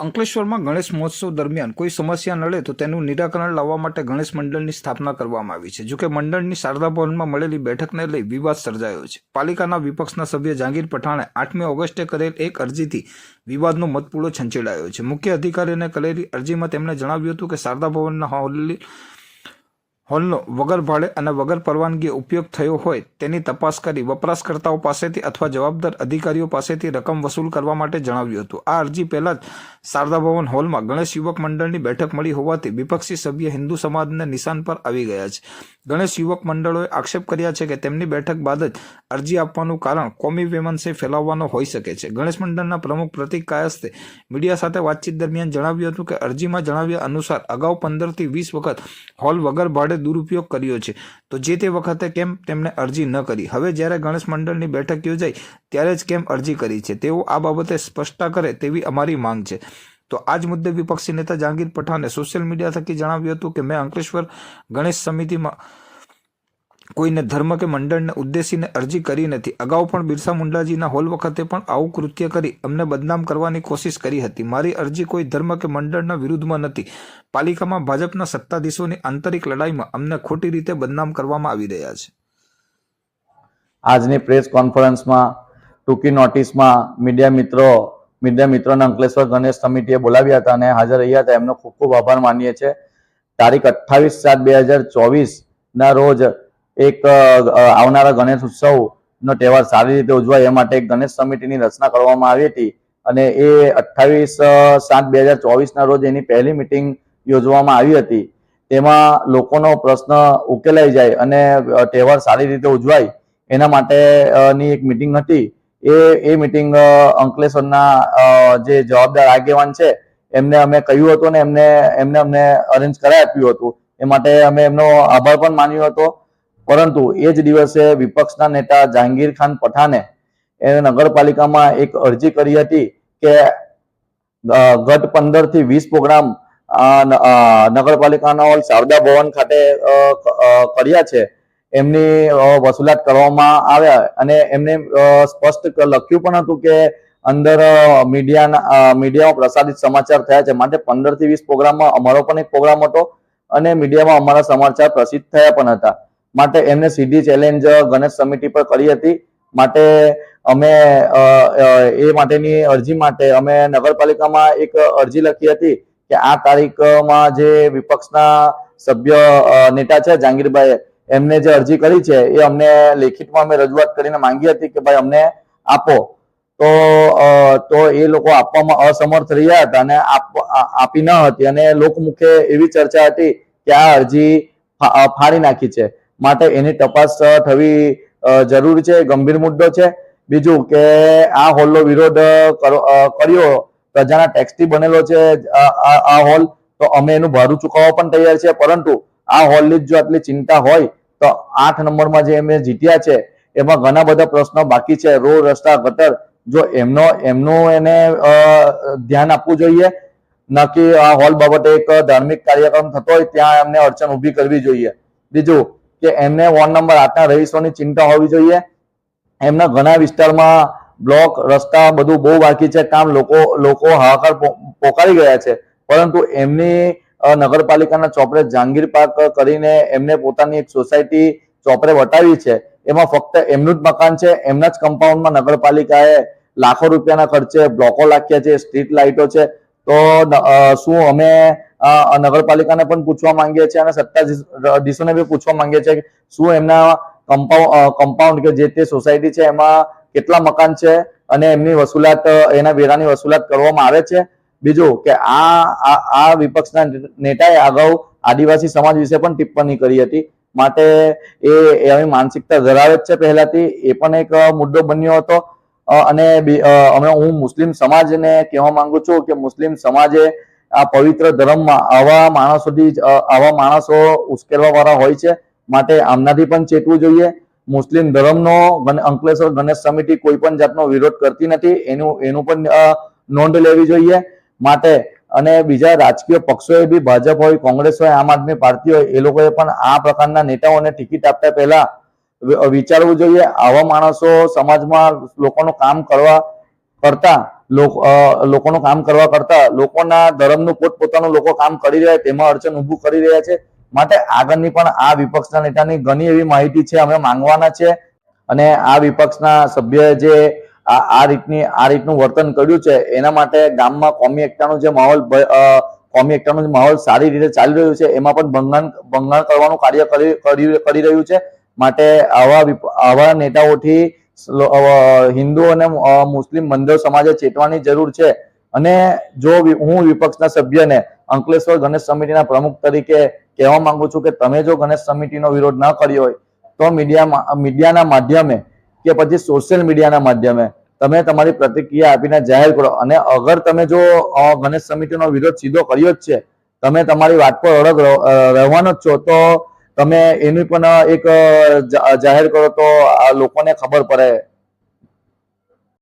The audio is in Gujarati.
અંકલેશ્વરમાં ગણેશ મહોત્સવ દરમિયાન કોઈ સમસ્યા નડે તો તેનું નિરાકરણ લાવવા માટે ગણેશ મંડળની સ્થાપના કરવામાં આવી છે. જોકે મંડળની શારદા ભવનમાં મળેલી બેઠકને લઈ વિવાદ સર્જાયો છે. પાલિકાના વિપક્ષના સભ્ય જાંગીર પઠાણે આઠમી ઓગસ્ટે કરેલ એક અરજીથી વિવાદનો મતપૂળો છંચેડાયો છે. મુખ્ય અધિકારીને કરેલી અરજીમાં તેમણે જણાવ્યું હતું કે શારદા ભવનના હોલ હોલનો વગર ભાડે અને વગર પરવાનગી ઉપયોગ થયો હોય તેની તપાસ કરી વપરાશકર્તાઓ પાસેથી અથવા જવાબદાર અધિકારીઓ પાસેથી રકમ વસૂલ કરવા માટે જણાવ્યું હતું. આ અરજી પહેલા જ શારદા ભવન હોલમાં ગણેશ યુવક મંડળની બેઠક મળી હોવાથી વિપક્ષી સભ્ય હિન્દુ સમાજને નિશાન પર આવી ગયા છે. ગણેશ યુવક મંડળોએ આક્ષેપ કર્યા છે કે તેમની બેઠક બાદ જ અરજી આપવાનું કારણ કોમી વેમનસે ફેલાવવાનો હોઈ શકે છે. ગણેશ મંડળના પ્રમુખ પ્રતિક કાયસ્તે મીડિયા સાથે વાતચીત દરમિયાન જણાવ્યું હતું કે અરજીમાં જણાવ્યા અનુસાર અગાઉ પંદરથી વીસ વખત હોલ વગર ભાડે દુરુપયોગ કર્યો છે. તો જે તે વખતે કેમ તેમણે અરજી ન કરી? હવે જ્યારે ગણેશ મંડળની બેઠક યોજાઈ, ત્યારે જ કેમ અરજી કરી છે? તેઓ આ બાબતે સ્પષ્ટતા કરે તેવી અમારી માંગ છે. તો આ જ મુદ્દે વિપક્ષી નેતા જહાંગીર પઠાણે સોશિયલ મીડિયા થકી જણાવ્યું હતું કે, મેં અંકલેશ્વર ગણેશ સમિતિમાં કોઈને ધર્મ કે મંડળને ઉદ્દેશીને અરજી કરી નથી. અગાઉ પણ બિરસા મુંડાજીના હોલ વખતે પણ આવું કૃત્ય કરી અમને બદનામ કરવાની કોશિશ કરી હતી. મારી અરજી કોઈ ધર્મ કે મંડળના વિરુદ્ધમાં નથી. પાલિકામાં ભાજપના સત્તાધીશોની આંતરિક લડાઈમાં અમને ખોટી રીતે બદનામ કરવામાં આવી રહ્યા છે. આજની પ્રેસ કોન્ફરન્સમાં ટૂંકી નોટિસમાં મીડિયા મિત્રો, મીડિયા મિત્રોને અંકલેશ્વર ગણેશ સમિતિએ બોલાવ્યા હતા અને હાજર રહ્યા હતા. એમનો ખૂબ ખૂબ આભાર માનીએ છીએ. તારીખ અઠ્ઠાવીસ સાત બે હજાર ચોવીસના રોજ એક આવનારા ગણેશ ઉત્સવ નો તહેવાર સારી રીતે ઉજવાય એ માટે એક ગણેશ સમિતિની રચના કરવામાં આવી હતી. અને એ અઠ્ઠાવીસ સાત બે હજાર ચોવીસના રોજ એની પહેલી મિટિંગ યોજવામાં આવી હતી. તેમાં લોકોનો પ્રશ્ન ઉકેલાઈ જાય અને તહેવાર સારી રીતે ઉજવાય એના માટેની એક મિટિંગ હતી. એ એ મિટિંગ અંકલેશ્વરના જે જવાબદાર આગેવાન છે, એમને અમે કહ્યું હતું ને એમને એમને અમને અરેન્જ કરાવી આપ્યું હતું. એ માટે અમે એમનો આભાર પણ માન્યો હતો. પરંતુ એ જ દિવસે વિપક્ષના નેતા જહાંગીર ખાન પઠાને એ નગરપાલિકામાં એક અરજી કરી હતી કે ગત પંદરથી વીસ પ્રોગ્રામ નગરપાલિકાનો હોલ શારદા ભવન ખાતે કર્યા છે. એમની વસૂલાત કરવામાં આવ્યા અને એમને સ્પષ્ટ લખ્યું પણ હતું કે અંદર મીડિયાના મીડિયામાં પ્રસારિત સમાચાર થયા છે. માટે પંદરથી વીસ પ્રોગ્રામમાં અમારો પણ એક પ્રોગ્રામ હતો અને મીડિયામાં અમારા સમાચાર પ્રસિદ્ધ થયા પણ હતા. માટે એમને સીધી ચેલેન્જ ગણેશ સમિતિ પર કરી હતી. માટે અમે એ માટેની અરજી માટે અમે નગરપાલિકામાં એક અરજી લખી હતી કે આ તારીખમાં જે વિપક્ષના સભ્ય નેતા છે જહાંગીરભાઈ એમને જે અરજી કરી છે એ અમને લેખિતમાં અમે રજૂઆત કરીને માંગી હતી કે ભાઈ અમને આપો. તો તો એ લોકો આપવામાં અસમર્થ રહ્યા હતા અને આપી ન હતી અને લોકમુખે એવી ચર્ચા હતી કે આ અરજી ફાડી નાખી છે. માટે એની તપાસ થવી જરૂરી છે, ગંભીર મુદ્દો છે. બીજું કે આ હોલનો વિરોધ, કરો- કર્યો, પ્રજાના ટેક્સથી બનેલો છે આ- હોલ, તો અમે એનું ભાડું ચૂકવવા પણ તૈયાર છે પરંતુ આ હોલની જ આટલી ચિંતા હોય, તો આઠ નંબરમાં જે અમે જીત્યા છે, એમાં ઘણા બધા પ્રશ્નો બાકી છે. રોડ રસ્તા, ગટર, જો એમનો, એમનું એને ધ્યાન આપવું જોઈએ નક્કી આ હોલ બાબતે એક ધાર્મિક કાર્યક્રમ થતો હોય, ત્યાં એમને અડચણ ઊભી કરવી જોઈએ. બીજું કે એમને વોર્ડ નંબર આઠના રહીશોની ચિંતા હોવી જોઈએ. એમના ઘણા વિસ્તારમાં બ્લોક રસ્તા બધું બહુ બાકી છે. કામ લોકો લોકો હાહાકાર પોકારી ગયા છે. પરંતુ એમની નગરપાલિકાના ચોપડે જહાંગીર પાર્ક કરીને એમને પોતાની એક સોસાયટી ચોપડે વટાવી છે. એમાં ફક્ત એમનું જ મકાન છે. એમના જ કમ્પાઉન્ડમાં નગરપાલિકાએ લાખો રૂપિયાના ખર્ચે બ્લોકો લાખ્યા છે સ્ટ્રીટ લાઇટો છે. તો શું અમે નગરપાલિકાને પણ પૂછવા માંગીએ છીએ અને સત્તાધીશોને બી પૂછવા માંગીએ છીએ કે શું એમના કમ્પાઉન્ડ કમ્પાઉન્ડ કે જે તે સોસાયટી છે એમાં કેટલા મકાન છે અને એમની વસૂલાત એના વેરાની વસૂલાત કરવામાં આવે છે. બીજું કે આ, આ- વિપક્ષના નેતાએ અગાઉ આદિવાસી સમાજ વિશે પણ ટિપ્પણી કરી હતી. માટે એ એવી માનસિકતા ધરાવે જ છે પહેલાથી. એ પણ એક મુદ્દો બન્યો હતો. અને અમે હું મુસ્લિમ સમાજને કહેવા માંગુ છું કે મુસ્લિમ સમાજે આ પવિત્ર ધર્મમાં આવા માણસોથી આવા માણસો ઉશ્કેરવા વાળા હોય છે માટે આમનાથી પણ ચેતવું જોઈએ. મુસ્લિમ ધર્મનો અંકલેશ્વર ગણેશ સમિતિ કોઈ પણ જાતનો વિરોધ કરતી નથી. એનું એનું પણ નોંધ લેવી જોઈએ માટે. અને બીજા રાજકીય પક્ષોએ બી ભાજપ હોય, કોંગ્રેસ હોય, આમ આદમી પાર્ટી હોય, એ લોકોએ પણ આ પ્રકારના નેતાઓને ટિકિટ આપતા પહેલા વિચારવું જોઈએ, આવા માણસો સમાજમાં લોકોનું કામ કરવા કરતા, લોકો લોકોનું કામ કરવા કરતા, લોકોના ધર્મનું પોતપોતાનું લોકો કામ કરી રહ્યા તેમાં અડચણ ઊભું કરી રહ્યા છે, માટે આગળની પણ આ વિપક્ષના નેતાની ઘણી એવી માહિતી છે, અમે માંગવાના છે, અને આ વિપક્ષના સભ્ય જે આ રીતની, આ રીતનું વર્તન કર્યું છે, એના માટે ગામમાં કોમી એકતાનો જે માહોલ કોમી જે માહોલ સારી રીતે ચાલી રહ્યું છે, એમાં પણ ભંગાણ ભંગાણ કરવાનું કાર્ય કરી કરી કરી રહ્યું છે માટે આવા આવા નેતાઓથી હિન્દુ અને મુસ્લિમ મંદિર સમાજે ચેતવાની જરૂર છે. અને જો હું વિપક્ષના સભ્યને અંકલેશ્વર ગણેશ સમિતિના પ્રમુખ તરીકે કહેવા માંગુ છું કે તમે જો ગણેશ સમિતિનો વિરોધ ન કર્યો હોય, તો મીડિયા મીડિયાના માધ્યમે કે પછી સોશિયલ મીડિયાના માધ્યમે તમે તમારી પ્રતિક્રિયા આપીને જાહેર કરો. અને અગર તમે જો ગણેશ સમિતિનો વિરોધ સીધો કર્યો જ છે, તમે તમારી વાત પર અડગ રહો- રહેવાનો જ છો, તો તમે એની પણ એક જાહેર કરો તો આ લોકોને ખબર પડે.